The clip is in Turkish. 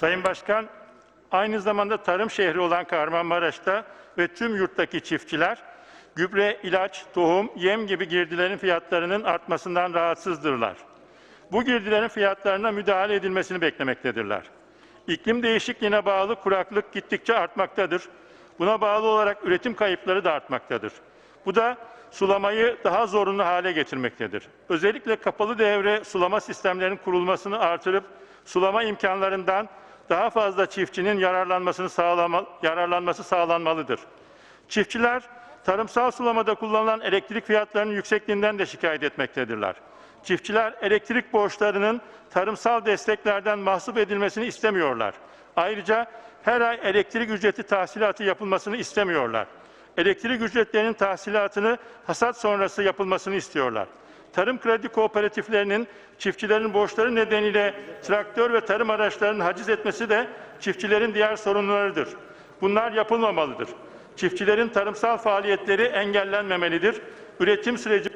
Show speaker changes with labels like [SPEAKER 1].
[SPEAKER 1] Sayın Başkan, aynı zamanda tarım şehri olan Kahramanmaraş'ta ve tüm yurttaki çiftçiler gübre, ilaç, tohum, yem gibi girdilerin fiyatlarının artmasından rahatsızdırlar. Bu girdilerin fiyatlarına müdahale edilmesini beklemektedirler. İklim değişikliğine bağlı kuraklık gittikçe artmaktadır. Buna bağlı olarak üretim kayıpları da artmaktadır. Bu da sulamayı daha zorunlu hale getirmektedir. Özellikle kapalı devre sulama sistemlerinin kurulmasını artırıp sulama imkanlarından daha fazla çiftçinin yararlanmasını sağlama, yararlanması sağlanmalıdır. Çiftçiler tarımsal sulamada kullanılan elektrik fiyatlarının yüksekliğinden de şikayet etmektedirler. Çiftçiler elektrik borçlarının tarımsal desteklerden mahsup edilmesini istemiyorlar. Ayrıca her ay elektrik ücreti tahsilatı yapılmasını istemiyorlar. Elektrik ücretlerinin tahsilatını hasat sonrası yapılmasını istiyorlar. Tarım kredi kooperatiflerinin çiftçilerin borçları nedeniyle traktör ve tarım araçlarının haciz etmesi de çiftçilerin diğer sorunlarıdır. Bunlar yapılmamalıdır. Çiftçilerin tarımsal faaliyetleri engellenmemelidir. Üretim süreci